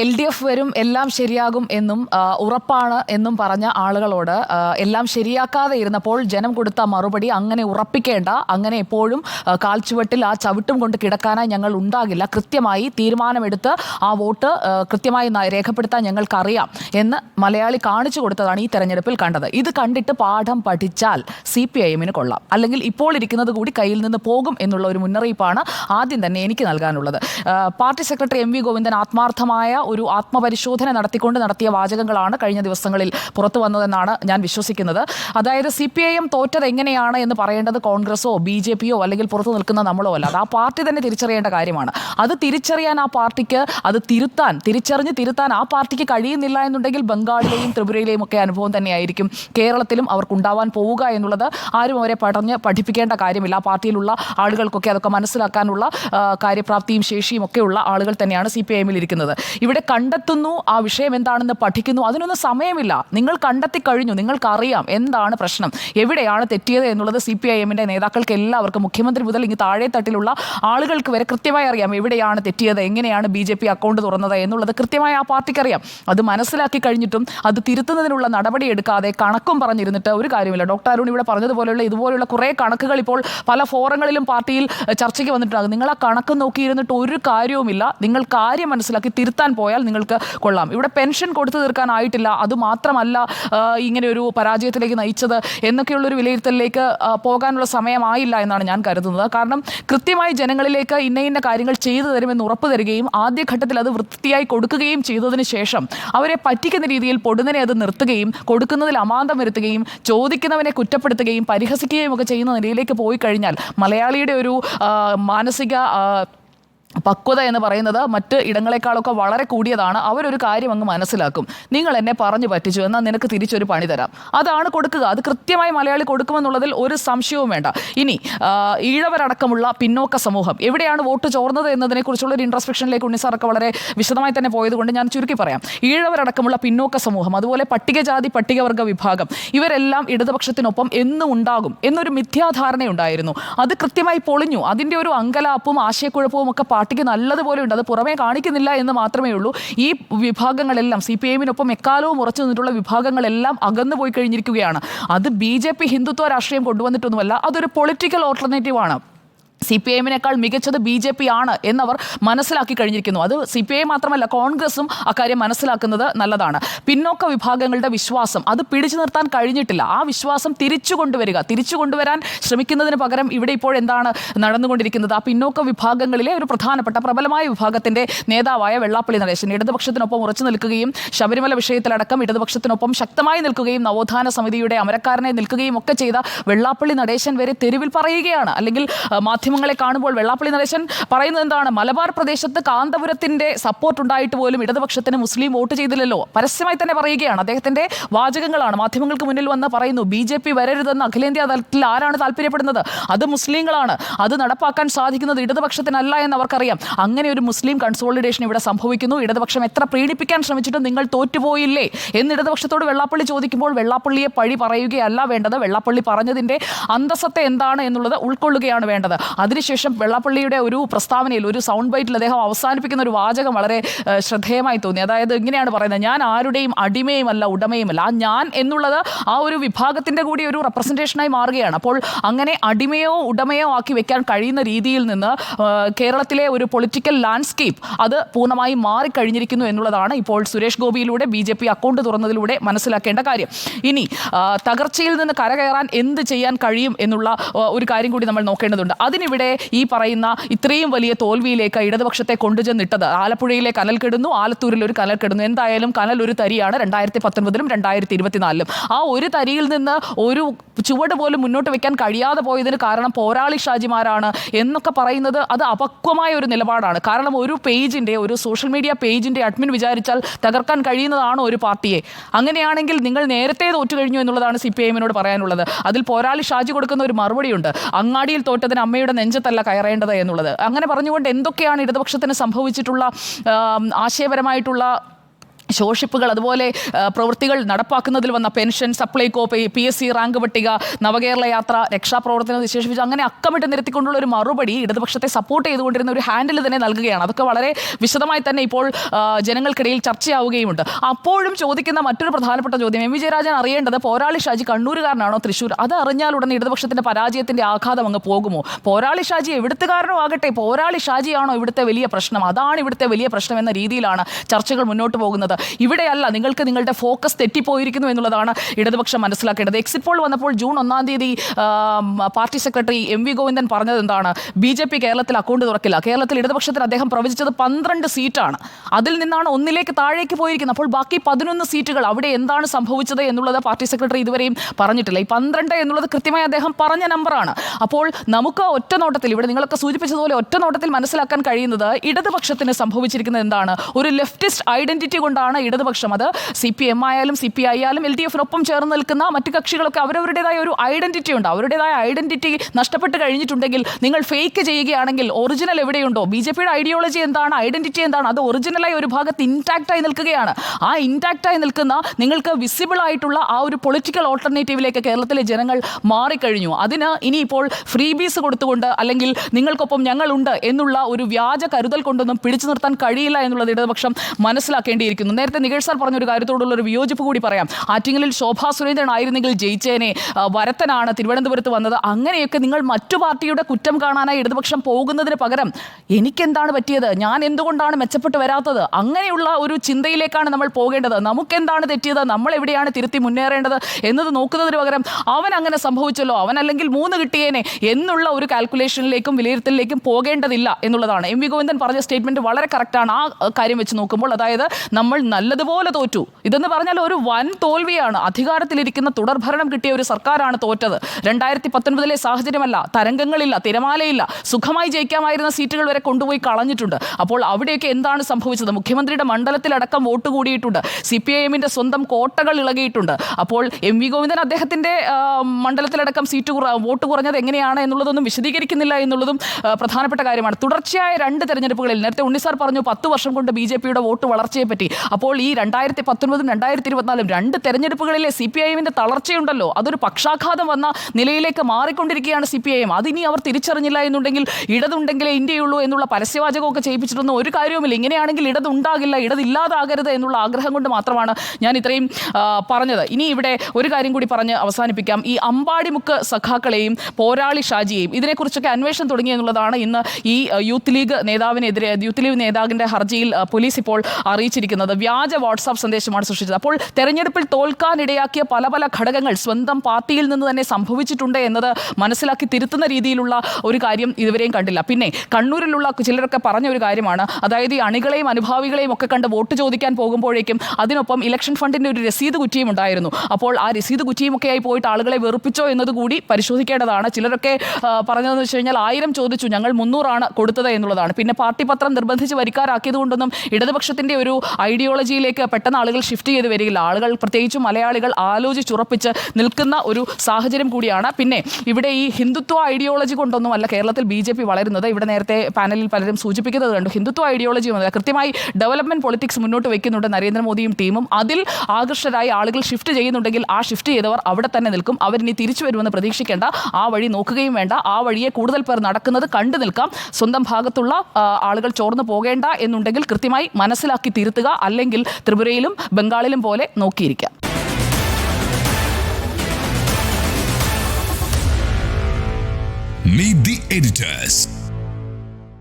L D F വരും എല്ലാം ശരിയാകും എന്നും ഉറപ്പാണ് എന്നും പറഞ്ഞ ആളുകളോട് എല്ലാം ശരിയാക്കാതെ ഇരുന്നപ്പോൾ ജനം കൊടുത്ത മറുപടി അങ്ങനെ ഉറപ്പിക്കേണ്ട അങ്ങനെ എപ്പോഴും കാൽച്ചുവട്ടിൽ ആ ചവിട്ടും കൊണ്ട് കിടക്കാനായി ഞങ്ങൾ ഉണ്ടാകില്ല. കൃത്യമായി തീരുമാനമെടുത്ത് ആ വോട്ട് കൃത്യമായി രേഖപ്പെടുത്താൻ ഞങ്ങൾക്കറിയാം എന്ന് മലയാളി കാണിച്ചു കൊടുത്തതാണ് ഈ തെരഞ്ഞെടുപ്പിൽ കണ്ടത്. ഇത് കണ്ടിട്ട് പാഠം പഠിച്ചാൽ സി പി ഐ എമ്മിന് കൊള്ളാം. അല്ലെങ്കിൽ ഇപ്പോൾ ഇരിക്കുന്നത് കൂടി കയ്യിൽ നിന്ന് പോകും എന്നുള്ള ഒരു മുന്നറിയിപ്പാണ് ആദ്യം തന്നെ എനിക്ക് നൽകാനുള്ളത്. Party secretary M V Govindan ആത്മാർത്ഥമായ ഒരു ആത്മപരിശോധന നടത്തിക്കൊണ്ട് നടത്തിയ വാചകങ്ങളാണ് കഴിഞ്ഞ ദിവസങ്ങളിൽ പുറത്തു വന്നതെന്നാണ് ഞാൻ വിശ്വസിക്കുന്നത്. അതായത് സി പി ഐ എം തോറ്റത് എങ്ങനെയാണ് എന്ന് പറയേണ്ടത് കോൺഗ്രസോ ബി ജെ പിയോ അല്ലെങ്കിൽ പുറത്തു നിൽക്കുന്ന നമ്മളോ അല്ല. അത് ആ പാർട്ടി തന്നെ തിരിച്ചറിയേണ്ട കാര്യമാണ്. അത് തിരിച്ചറിയാൻ ആ പാർട്ടിക്ക് അത് തിരുത്താൻ തിരിച്ചറിഞ്ഞ് തിരുത്താൻ ആ പാർട്ടിക്ക് കഴിയുന്നില്ല എന്നുണ്ടെങ്കിൽ ബംഗാളിലെയും ത്രിപുരയിലെയും ഒക്കെ അനുഭവം തന്നെയായിരിക്കും. കേരളത്തിലും അവർക്കുണ്ടാവാൻ പോവുക എന്നുള്ളത് ആരും അവരെ പഠഞ്ഞ് പഠിപ്പിക്കേണ്ട കാര്യമില്ല. ആ പാർട്ടിയിലുള്ള ആളുകൾക്കൊക്കെ അതൊക്കെ മനസ്സിലാക്കാനുള്ള കാര്യപ്രാപ്തിയും ശേഷിയും ഒക്കെയുള്ള ആളുകൾ തന്നെയാണ് സി പി ഐ എമ്മിൽ ഇരിക്കുന്നത്. ഇവിടെ കണ്ടെത്തുന്നു ആ വിഷയം എന്താണെന്ന് പഠിക്കുന്നു അതിനൊന്നും സമയമില്ല. നിങ്ങൾ കണ്ടെത്തി കഴിഞ്ഞു നിങ്ങൾക്കറിയാം എന്താണ് പ്രശ്നം എവിടെയാണ് തെറ്റിയത് എന്നുള്ളത് സി പി ഐ എമ്മിന്റെ നേതാക്കൾക്ക് എല്ലാവർക്കും മുഖ്യമന്ത്രി മുതൽ ഇങ്ങ് താഴെ തട്ടിലുള്ള ആളുകൾക്ക് വരെ കൃത്യമായി അറിയാം എവിടെയാണ് തെറ്റിയത് എങ്ങനെയാണ് ബി ജെ പി അക്കൗണ്ട് തുറന്നത് എന്നുള്ളത് കൃത്യമായി ആ പാർട്ടിക്ക് അറിയാം. അത് മനസ്സിലാക്കി കഴിഞ്ഞിട്ടും അത് തിരുത്തുന്നതിനുള്ള നടപടി എടുക്കാതെ കണക്കും പറഞ്ഞിരുന്നിട്ട് ഒരു കാര്യമില്ല. ഡോക്ടർ അരുൺ ഇവിടെ പറഞ്ഞതുപോലെയുള്ള ഇതുപോലുള്ള കുറേ കണക്കുകൾ ഇപ്പോൾ പല ഫോറങ്ങളിലും പാർട്ടിയിൽ ചർച്ചയ്ക്ക് വന്നിട്ടുണ്ടാകും നിങ്ങൾ ആ കണക്ക് നോക്കിയിരുന്നിട്ട് ഒരു കാര്യവുമില്ല. നിങ്ങൾ കാര്യം മനസ്സിലാക്കി തിരുത്താൻ പോയാൽ നിങ്ങൾക്ക് കൊള്ളാം. ഇവിടെ പെൻഷൻ കൊടുത്തു തീർക്കാനായിട്ടില്ല അത് മാത്രമല്ല ഇങ്ങനെ ഒരു പരാജയത്തിലേക്ക് നയിച്ചത് എന്നൊക്കെയുള്ളൊരു വിലയിരുത്തലിലേക്ക് പോകാനുള്ള സമയമായില്ല എന്നാണ് ഞാൻ കരുതുന്നത്. കാരണം കൃത്യമായി ജനങ്ങളിലേക്ക് ഇന്ന ഇന്ന കാര്യങ്ങൾ ചെയ്തു തരുമെന്ന് ഉറപ്പ് തരികയും ആദ്യഘട്ടത്തിൽ അത് വൃത്തിയായി കൊടുക്കുകയും ചെയ്തതിന് ശേഷം അവരെ പറ്റിക്കുന്ന രീതിയിൽ പൊടുന്നനെ അത് നിർത്തുകയും കൊടുക്കുന്നതിൽ അമാന്തം വരുത്തുകയും ചോദിക്കുന്നവനെ കുറ്റപ്പെടുത്തുകയും പരിഹസിക്കുകയും ഒക്കെ ചെയ്യുന്ന നിലയിലേക്ക് പോയി കഴിഞ്ഞാൽ മലയാളിയുടെ ഒരു മാനസിക പക്വത എന്ന് പറയുന്നത് മറ്റ് ഇടങ്ങളെക്കാളൊക്കെ വളരെ കൂടിയതാണ്. അവരൊരു കാര്യം അങ്ങ് മനസ്സിലാക്കും. നിങ്ങൾ എന്നെ പറഞ്ഞു പറ്റിച്ചു എന്നാൽ നിനക്ക് തിരിച്ചൊരു പണി തരാം. അതാണ് കൊടുക്കുക. അത് കൃത്യമായി മലയാളി കൊടുക്കുമെന്നുള്ളതിൽ ഒരു സംശയവും വേണ്ട. ഇനി ഈഴവരടക്കമുള്ള പിന്നോക്ക സമൂഹം. എവിടെയാണ് വോട്ട് ചോർന്നത് എന്നതിനെക്കുറിച്ചുള്ള ഒരു ഇൻട്രസ്പെക്ഷനിലേക്ക് ഉണ്ണിസാറൊക്കെ വളരെ വിശദമായി തന്നെ പോയതുകൊണ്ട് ഞാൻ ചുരുക്കി പറയാം. ഈഴവരടക്കമുള്ള പിന്നോക്ക സമൂഹം അതുപോലെ പട്ടികജാതി പട്ടികവർഗ വിഭാഗം ഇവരെല്ലാം ഇടതുപക്ഷത്തിനൊപ്പം എന്നും ഉണ്ടാകും എന്നൊരു മിഥ്യാധാരണയുണ്ടായിരുന്നു. അത് കൃത്യമായി പൊളിഞ്ഞു. അതിന്റെ ഒരു അങ്കലാപ്പും ആശയക്കുഴപ്പവും ഒക്കെ പാർട്ടിക്ക് നല്ലതുപോലെ ഉണ്ട്. അത് പുറമേ കാണിക്കുന്നില്ല എന്ന് മാത്രമേ ഉള്ളൂ. ഈ വിഭാഗങ്ങളെല്ലാം സി പി എമ്മിനൊപ്പം എക്കാലവും ഉറച്ചു നിന്നിട്ടുള്ള വിഭാഗങ്ങളെല്ലാം അകന്നു പോയി കഴിഞ്ഞിരിക്കുകയാണ്. അത് ബി ജെ പി ഹിന്ദുത്വ രാഷ്ട്രീയം കൊണ്ടുവന്നിട്ടൊന്നുമല്ല അതൊരു പൊളിറ്റിക്കൽ ഓൾട്ടർനേറ്റീവ് ആണ്. സി പി എമ്മിനേക്കാൾ മികച്ചത് ബി ജെ പി ആണ് എന്നവർ മനസ്സിലാക്കി കഴിഞ്ഞിരിക്കുന്നു. അത് സി പി ഐ മാത്രമല്ല കോൺഗ്രസും അക്കാര്യം മനസ്സിലാക്കുന്നത് നല്ലതാണ്. പിന്നോക്ക വിഭാഗങ്ങളുടെ വിശ്വാസം അത് പിടിച്ചു നിർത്താൻ കഴിഞ്ഞിട്ടില്ല. ആ വിശ്വാസം തിരിച്ചു കൊണ്ടുവരിക തിരിച്ചു കൊണ്ടുവരാൻ ശ്രമിക്കുന്നതിന് പകരം ഇവിടെ ഇപ്പോൾ എന്താണ് നടന്നുകൊണ്ടിരിക്കുന്നത്? ആ പിന്നോക്ക വിഭാഗങ്ങളിലെ ഒരു പ്രധാനപ്പെട്ട പ്രബലമായ വിഭാഗത്തിന്റെ നേതാവായ വെള്ളാപ്പള്ളി നടേശൻ ഇടതുപക്ഷത്തിനൊപ്പം ഉറച്ചു നിൽക്കുകയും ശബരിമല വിഷയത്തിലടക്കം ഇടതുപക്ഷത്തിനൊപ്പം ശക്തമായി നിൽക്കുകയും നവോത്ഥാന സമിതിയുടെ അമരക്കാരനെ നിൽക്കുകയും ഒക്കെ ചെയ്ത വെള്ളാപ്പള്ളി നടേശൻ വരെ തെരുവിൽ പറയുകയാണ്. അല്ലെങ്കിൽ ആ, മാധ്യമങ്ങളെ കാണുമ്പോൾ വെള്ളാപ്പള്ളി നടേശൻ പറയുന്നത് എന്താണ്? മലബാർ പ്രദേശത്ത് കാന്തപുരത്തിന്റെ സപ്പോർട്ട് ഉണ്ടായിട്ട് പോലും ഇടതുപക്ഷത്തിന് മുസ്ലിം വോട്ട് ചെയ്തില്ലല്ലോ. പരസ്യമായി തന്നെ പറയുകയാണ്. അദ്ദേഹത്തിന്റെ വാചകങ്ങളാണ്. മാധ്യമങ്ങൾക്ക് മുന്നിൽ വന്ന് പറയുന്നു ബി ജെ പി വരരുതെന്ന് അഖിലേന്ത്യാ തലത്തിൽ ആരാണ് താല്പര്യപ്പെടുന്നത്? അത് മുസ്ലിങ്ങളാണ്. അത് നടപ്പാക്കാൻ സാധിക്കുന്നത് ഇടതുപക്ഷത്തിനല്ല എന്ന് അവർക്കറിയാം. അങ്ങനെ ഒരു മുസ്ലിം കൺസോളിഡേഷൻ ഇവിടെ സംഭവിക്കുന്നു. ഇടതുപക്ഷം എത്ര പ്രീണിപ്പിക്കാൻ ശ്രമിച്ചിട്ടും നിങ്ങൾ തോറ്റുപോയില്ലേ? എന്ന് ഇടതുപക്ഷത്തോട് വെള്ളാപ്പള്ളി ചോദിക്കുമ്പോൾ വെള്ളാപ്പള്ളിയെ പഴി പറയുകയല്ല വേണ്ടത്. വെള്ളാപ്പള്ളി പറഞ്ഞതിന്റെ അന്തസത്തെ എന്താണ് എന്നുള്ളത് ഉൾക്കൊള്ളുകയാണ് വേണ്ടത്. അതിനുശേഷം വെള്ളാപ്പള്ളിയുടെ ഒരു പ്രസ്താവനയിൽ ഒരു സൗണ്ട് ബൈറ്റിൽ അദ്ദേഹം അവസാനിപ്പിക്കുന്ന ഒരു വാചകം വളരെ ശ്രദ്ധേയമായി തോന്നി. അതായത് ഇങ്ങനെയാണ് പറയുന്നത് ഞാൻ ആരുടെയും അടിമയുമല്ല ഉടമയുമല്ല. ആ ഞാൻ എന്നുള്ളത് ആ ഒരു വിഭാഗത്തിന്റെ കൂടി ഒരു റെപ്രസെന്റേഷനായി മാറുകയാണ്. അപ്പോൾ അങ്ങനെ അടിമയോ ഉടമയോ ആക്കി വെക്കാൻ കഴിയുന്ന രീതിയിൽ നിന്ന് കേരളത്തിലെ ഒരു പൊളിറ്റിക്കൽ ലാൻഡ്സ്കേപ്പ് അത് പൂർണമായി മാറിക്കഴിഞ്ഞിരിക്കുന്നു എന്നുള്ളതാണ് ഇപ്പോൾ സുരേഷ് ഗോപിയിലൂടെ ബി ജെ പി അക്കൗണ്ട് തുറന്നതിലൂടെ മനസ്സിലാക്കേണ്ട കാര്യം. ഇനി തകർച്ചയിൽ നിന്ന് കരകയറാൻ എന്ത് ചെയ്യാൻ കഴിയും എന്നുള്ള ഒരു കാര്യം കൂടി നമ്മൾ നോക്കേണ്ടതുണ്ട്. അതിനിവിടെ ഈ പറയുന്ന ഇത്രയും വലിയ തോൽവിയിലേക്ക് ഇടതുപക്ഷത്തെ കൊണ്ടുചെന്നിട്ടത്. ആലപ്പുഴയിലെ കനൽ കെടുന്നു ആലത്തൂരിൽ ഒരു കനൽ കെടുന്നു. എന്തായാലും കനൽ ഒരു തരിയാണ് രണ്ടായിരത്തി പത്തൊൻപതിലും രണ്ടായിരത്തി ഇരുപത്തിനാലിലും ആ ഒരു തരിയിൽ നിന്ന് ഒരു ചുവട് പോലും മുന്നോട്ട് വെക്കാൻ കഴിയാതെ പോയതിന് കാരണം പോരാളി ഷാജിമാരാണ് എന്നൊക്കെ പറയുന്നത് അത് അപക്വമായ ഒരു നിലപാടാണ്. കാരണം ഒരു പേജിന്റെ ഒരു സോഷ്യൽ മീഡിയ പേജിന്റെ അഡ്മിൻ വിചാരിച്ചാൽ തകർക്കാൻ കഴിയുന്നതാണ് ഒരു പാർട്ടിയെ. അങ്ങനെയാണെങ്കിൽ നിങ്ങൾ നേരത്തെ തോറ്റു കഴിഞ്ഞു എന്നുള്ളതാണ് സി പി ഐ എമ്മിനോട് പറയാനുള്ളത്. അതിൽ പോരാളി ഷാജി കൊടുക്കുന്ന ഒരു മറുപടിയുണ്ട്. അങ്ങാടിയിൽ തോറ്റതിന് അമ്മയുടെ നെഞ്ചത്തല്ല കയറേണ്ടത് എന്നുള്ളത്. അങ്ങനെ പറഞ്ഞുകൊണ്ട് എന്തൊക്കെയാണ് ഇടതുപക്ഷത്തിന് സംഭവിച്ചിട്ടുള്ള ആശയപരമായിട്ടുള്ള ശോഷിപ്പുകൾ അതുപോലെ പ്രവൃത്തികൾ നടപ്പാക്കുന്നതിൽ വന്ന pension Supplyco P S C rank പട്ടിക നവകേരള യാത്ര രക്ഷാപ്രവർത്തനം വിശേഷിപ്പിച്ച് അങ്ങനെ അക്കമിട്ട് നിരത്തിക്കൊണ്ടുള്ള ഒരു മറുപടി ഇടതുപക്ഷത്തെ സപ്പോർട്ട് ചെയ്തുകൊണ്ടിരുന്ന ഒരു ഹാൻഡിൽ തന്നെ നൽകുകയാണ്. അതൊക്കെ വളരെ വിശദമായി തന്നെ ഇപ്പോൾ ജനങ്ങൾക്കിടയിൽ ചർച്ചയാവുകയുമുണ്ട്. അപ്പോഴും ചോദിക്കുന്ന മറ്റൊരു പ്രധാനപ്പെട്ട ചോദ്യം എം വി ജയരാജൻ അറിയേണ്ടത് പോരാളി ഷാജി കണ്ണൂരുകാരനാണോ തൃശ്ശൂർ? അത് അറിഞ്ഞാൽ ഉടനെ ഇടതുപക്ഷത്തിന്റെ പരാജയത്തിന്റെ ആഘാതം അങ്ങ് പോകുമോ? പോരാളി ഷാജി എവിടുത്തുകാരനോ ആകട്ടെ പോരാളി ഷാജിയാണോ ഇവിടുത്തെ വലിയ പ്രശ്നം? അതാണ് ഇവിടുത്തെ വലിയ പ്രശ്നം എന്ന രീതിയിലാണ് ചർച്ചകൾ മുന്നോട്ട് പോകുന്നത്. ഇവിടെയല്ല നിങ്ങൾക്ക് നിങ്ങളുടെ ഫോക്കസ് തെറ്റിപ്പോയിരിക്കുന്നു എന്നുള്ളതാണ് ഇടതുപക്ഷം മനസ്സിലാക്കേണ്ടത്. എക്സിറ്റ് പോൾ വന്നപ്പോൾ ജൂൺ ഒന്നാം തീയതി party secretary M V Govindan പറഞ്ഞത് എന്താണ്? ബി ജെ പി കേരളത്തിൽ അക്കൗണ്ട് തുറക്കില്ല. കേരളത്തിൽ ഇടതുപക്ഷത്തിന് അദ്ദേഹം പ്രവചിച്ചത് പന്ത്രണ്ട് സീറ്റാണ്. അതിൽ നിന്നാണ് ഒന്നിലേക്ക് താഴേക്ക് പോയിരിക്കുന്നത്. അപ്പോൾ ബാക്കി പതിനൊന്ന് സീറ്റുകൾ അവിടെ എന്താണ് സംഭവിച്ചത് എന്നുള്ളത് പാർട്ടി സെക്രട്ടറി ഇതുവരെയും പറഞ്ഞിട്ടില്ല. ഈ പന്ത്രണ്ട് എന്നുള്ളത് കൃത്യമായി അദ്ദേഹം പറഞ്ഞ നമ്പറാണ്. അപ്പോൾ നമുക്ക് ഒറ്റ നോട്ടത്തിൽ ഇവിടെ നിങ്ങളൊക്കെ സൂചിപ്പിച്ചതുപോലെ ഒറ്റ നോട്ടത്തിൽ മനസ്സിലാക്കാൻ കഴിയുന്നത് ഇടതുപക്ഷത്തിന് സംഭവിച്ചിരിക്കുന്നത് എന്താണ്? ഒരു ലെഫ്റ്റിസ്റ്റ് ഐഡന്റിറ്റി കൊണ്ടാണ് ഇടതുപക്ഷം. അത് സി പി എം ആയാലും സി പി ആയാലും എൽ ഡി എഫിനൊപ്പം ചേർന്ന് നിൽക്കുന്ന മറ്റു കക്ഷികളൊക്കെ അവരവരുടേതായ ഒരു ഐഡന്റിറ്റി ഉണ്ട്. അവരുടേതായ ഐഡന്റിറ്റി നഷ്ടപ്പെട്ട് കഴിഞ്ഞിട്ടുണ്ടെങ്കിൽ നിങ്ങൾ ഫേക്ക് ചെയ്യുകയാണെങ്കിൽ ഒറിജിനൽ എവിടെയുണ്ടോ? ബി ജെ പിയുടെ ഐഡിയോളജി എന്താണ്? ഐഡന്റിറ്റി എന്താണ്? അത് ഒറിജിനലായി ഒരു ഭാഗത്ത് ഇൻടാക്റ്റ് ആയി നിൽക്കുകയാണ്. ആ ഇൻടാക്റ്റ് ആയി നിൽക്കുന്ന നിങ്ങൾക്ക് വിസിബിൾ ആയിട്ടുള്ള ആ ഒരു പൊളിറ്റിക്കൽ ഓൾട്ടർനേറ്റീവിലേക്ക് കേരളത്തിലെ ജനങ്ങൾ മാറിക്കഴിഞ്ഞു. അതിന് ഇനിയിപ്പോൾ ഫ്രീ ബീസ് കൊടുത്തുകൊണ്ട് അല്ലെങ്കിൽ നിങ്ങൾക്കൊപ്പം ഞങ്ങളുണ്ട് എന്നുള്ള ഒരു വ്യാജ കരുതൽ കൊണ്ടൊന്നും പിടിച്ചു നിർത്താൻ കഴിയില്ല എന്നുള്ളത് ഇടതുപക്ഷം മനസ്സിലാക്കേണ്ടിയിരിക്കുന്നു. നേരത്തെ നികേഷ് സാർ പറഞ്ഞ ഒരു കാര്യത്തോടുള്ള ഒരു വിയോജിപ്പ് കൂടി പറയാം. ആറ്റിങ്ങലിൽ ശോഭാ സുരേന്ദ്രൻ ആയിരുന്നെങ്കിൽ ജയിച്ചേനെ വരത്തനാണ് തിരുവനന്തപുരത്ത് വന്നത്. അങ്ങനെയൊക്കെ നിങ്ങൾ മറ്റു പാർട്ടിയുടെ കുറ്റം കാണാനായി ഇടതുപക്ഷം പോകുന്നതിന് പകരം എനിക്കെന്താണ് പറ്റിയത്? ഞാൻ എന്തുകൊണ്ടാണ് മെച്ചപ്പെട്ട് വരാത്തത്? അങ്ങനെയുള്ള ഒരു ചിന്തയിലേക്കാണ് നമ്മൾ പോകേണ്ടത്. നമുക്കെന്താണ് തെറ്റിയത്? നമ്മൾ എവിടെയാണ് തിരുത്തി മുന്നേറേണ്ടത് എന്നത് നോക്കുന്നതിന് പകരം അവൻ അങ്ങനെ സംഭവിച്ചല്ലോ. അവൻ അല്ലെങ്കിൽ മൂന്ന് കിട്ടിയേനെ എന്നുള്ള ഒരു കാൽക്കുലേഷനിലേക്കും വിലയിരുത്തലിലേക്കും പോകേണ്ടതില്ല എന്നുള്ളതാണ്. എം വി ഗോവിന്ദൻ പറഞ്ഞ സ്റ്റേറ്റ്മെന്റ് വളരെ കറക്റ്റാണ്. ആ കാര്യം വെച്ച് നോക്കുമ്പോൾ അതായത് നമ്മൾ നല്ലതുപോലെ തോറ്റു. ഇതെന്ന് പറഞ്ഞാൽ ഒരു വൻ തോൽവിയാണ്. അധികാരത്തിലിരിക്കുന്ന തുടർഭരണം കിട്ടിയ ഒരു സർക്കാരാണ് തോറ്റത്. രണ്ടായിരത്തി പത്തൊൻപതിലെ സാഹചര്യമല്ല. തരംഗങ്ങളില്ല തിരമാലയില്ല. സുഖമായി ജയിക്കാമായിരുന്ന സീറ്റുകൾ വരെ കൊണ്ടുപോയി കളഞ്ഞിട്ടുണ്ട്. അപ്പോൾ അവിടെയൊക്കെ എന്താണ് സംഭവിച്ചത്? മുഖ്യമന്ത്രിയുടെ മണ്ഡലത്തിലടക്കം വോട്ട് കൂടിയിട്ടുണ്ട്. സി പി ഐ എമ്മിന്റെ സ്വന്തം കോട്ടകൾ ഇളകിയിട്ടുണ്ട്. അപ്പോൾ എം വി ഗോവിന്ദൻ അദ്ദേഹത്തിന്റെ ആ, മണ്ഡലത്തിലടക്കം സീറ്റ് വോട്ട് കുറഞ്ഞത് എങ്ങനെയാണ് എന്നുള്ളതൊന്നും വിശദീകരിക്കുന്നില്ല എന്നുള്ളതും പ്രധാനപ്പെട്ട കാര്യമാണ്. തുടർച്ചയായ രണ്ട് തെരഞ്ഞെടുപ്പുകളിൽ നേരത്തെ ഉണ്ണിസാർ പറഞ്ഞു പത്ത് വർഷം കൊണ്ട് ബി ജെ പിയുടെ വോട്ട് വളർച്ചയെ പറ്റി അപ്പോൾ ഈ രണ്ടായിരത്തി പത്തൊൻപതും രണ്ടായിരത്തി ഇരുപത്തിനാലും രണ്ട് തെരഞ്ഞെടുപ്പുകളിലെ സി പി ഐ തളർച്ചയുണ്ടല്ലോ. അതൊരു പക്ഷാഘാതം വന്ന നിലയിലേക്ക് മാറിക്കൊണ്ടിരിക്കുകയാണ് സി പി ഐ എം. അതിനി അവർ തിരിച്ചറിഞ്ഞില്ല എന്നുണ്ടെങ്കിൽ ഇടതുണ്ടെങ്കിലേ ഇന്ത്യയുള്ളൂ എന്നുള്ള പരസ്യവാചകമൊക്കെ ചെയ്യിപ്പിച്ചിട്ടൊന്നും ഒരു കാര്യവുമില്ല. ഇങ്ങനെയാണെങ്കിൽ ഇടതുണ്ടാകില്ല ഇടതില്ലാതാകരുത് എന്നുള്ള ആഗ്രഹം കൊണ്ട് മാത്രമാണ് ഞാൻ ഇത്രയും പറഞ്ഞത്. ഇനി ഇവിടെ ഒരു കാര്യം കൂടി പറഞ്ഞ് അവസാനിപ്പിക്കാം. ഈ അമ്പാടിമുക്ക് സഖാക്കളെയും പോരാളി ഷാജിയെയും ഇതിനെക്കുറിച്ചൊക്കെ അന്വേഷണം തുടങ്ങി എന്നുള്ളതാണ് ഇന്ന് ഈ യൂത്ത് ലീഗ് നേതാവിനെതിരെ യൂത്ത് ലീഗ് നേതാവിന്റെ ഹർജിയിൽ പോലീസ് ഇപ്പോൾ അറിയിച്ചിരിക്കുന്നത്. വ്യാജ വാട്സാപ്പ് സന്ദേശമാണ് സൃഷ്ടിച്ചത്. അപ്പോൾ തെരഞ്ഞെടുപ്പിൽ തോൽക്കാനിടയാക്കിയ പല പല ഘടകങ്ങൾ സ്വന്തം പാർട്ടിയിൽ നിന്ന് തന്നെ സംഭവിച്ചിട്ടുണ്ട് എന്നത് മനസ്സിലാക്കി തിരുത്തുന്ന രീതിയിലുള്ള ഒരു കാര്യം ഇതുവരെയും കണ്ടില്ല. പിന്നെ കണ്ണൂരിലുള്ള ചിലരൊക്കെ പറഞ്ഞ ഒരു കാര്യമാണ്. അതായത് ഈ അണികളെയും അനുഭാവികളെയും ഒക്കെ കണ്ട് വോട്ട് ചോദിക്കാൻ പോകുമ്പോഴേക്കും അതിനൊപ്പം ഇലക്ഷൻ ഫണ്ടിന്റെ ഒരു രസീത് കുറ്റിയും ഉണ്ടായിരുന്നു. അപ്പോൾ ആ രസീത് കുറ്റിയുമൊക്കെ ആയി പോയിട്ട് ആളുകളെ വെറുപ്പിച്ചോ എന്നതുകൂടി പരിശോധിക്കേണ്ടതാണ്. ചിലരൊക്കെ പറഞ്ഞതെന്ന് വെച്ച് കഴിഞ്ഞാൽ ആയിരം ചോദിച്ചു ഞങ്ങൾ മുന്നൂറാണ് കൊടുത്തത് എന്നുള്ളതാണ്. പിന്നെ പാർട്ടി പത്രം നിർബന്ധിച്ച് വരിക്കാരാക്കിയത് കൊണ്ടൊന്നും ഇടതുപക്ഷത്തിന്റെ ഒരു ഐഡിയോളജിയിലേക്ക് പെട്ടെന്ന് ആളുകൾ ഷിഫ്റ്റ് ചെയ്ത് വരികയില്ല. ആളുകൾ പ്രത്യേകിച്ചും മലയാളികൾ ആലോചിച്ചുറപ്പിച്ച് നിൽക്കുന്ന ഒരു സാഹചര്യം കൂടിയാണ്. പിന്നെ ഇവിടെ ഈ ഹിന്ദുത്വ ഐഡിയോളജി കൊണ്ടൊന്നും അല്ല കേരളത്തിൽ ബി ജെ പി വളരുന്നത്. ഇവിടെ നേരത്തെ പാനലിൽ പലരും സൂചിപ്പിക്കുന്നത് കണ്ടു. ഹിന്ദുത്വ ഐഡിയോളജി ഒന്നുമില്ല കൃത്യമായി ഡെവലപ്മെന്റ് പൊളിറ്റിക്സ് മുന്നോട്ട് വെക്കുന്നുണ്ട് നരേന്ദ്രമോദിയും ടീമും അതിൽ ആകർഷകരായി ആളുകൾ ഷിഫ്റ്റ് ചെയ്യുന്നുണ്ടെങ്കിൽ ആ ഷിഫ്റ്റ് ചെയ്തവർ അവിടെ തന്നെ നിൽക്കും. അവരിനി തിരിച്ചു വരുമെന്ന് പ്രതീക്ഷിക്കേണ്ട. ആ വഴി നോക്കുകയും വേണ്ട. ആ വഴിയെ കൂടുതൽ പേർ നടക്കുന്നത് കണ്ടു നിൽക്കാം. സ്വന്തം ഭാഗത്തുള്ള ആളുകൾ ചോർന്നു പോകേണ്ട എന്നുണ്ടെങ്കിൽ കൃത്യമായി മനസ്സിലാക്കി തിരുത്തുക. അല്ലെങ്കിൽ ത്രിപുരയിലും ബംഗാളിലും പോലെ നോക്കിയിരിക്കാം Meet the editors.